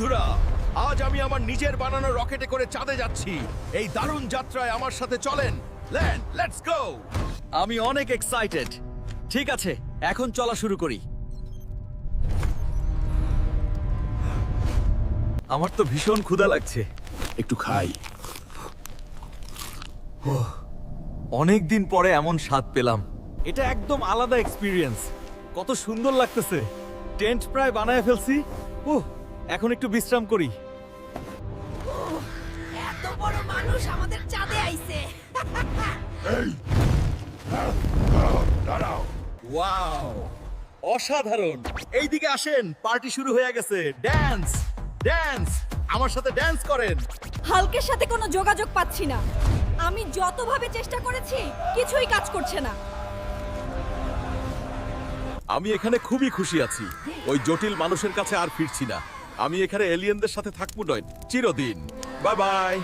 বন্ধুরা, আজ আমি আমার নিজের বানানো রকেটে করে চাঁদে যাচ্ছি। এই দারুণ যাত্রায় আমার সাথে চলেন। আমি অনেক এক্সাইটেড ঠিক আছে, এখন চলা শুরু করি। আমার তো ভীষণ ক্ষুধা লাগছে। একটু খাই। অনেক দিন পরে এমন স্বাদ পেলাম। এটা একদম আলাদা এক্সপিরিয়েন্স কত সুন্দর লাগতেছে। টেন্ট প্রায় বানায় ফেলছি। ওহ এখন একটু বিশ্রাম করি। এত বড় মানুষ আমাদের চাঁদে আইছে। ওয়াও অসাধারণ। এইদিকে আসেন পার্টি শুরু হয়ে গেছে। ড্যান্স ড্যান্স আমার সাথে ড্যান্স করেন। হালকের সাথে কোনো যোগাযোগ পাচ্ছি না। আমি যতভাবে চেষ্টা করেছি কিছুই কাজ করছে না। আমি এখানে খুবই খুশি আছি। ওই জটিল মানুষের কাছে আর ফিরছি না। আমি এখানে এলিয়েনদের সাথে থাকব নয় চিরদিন। Bye bye.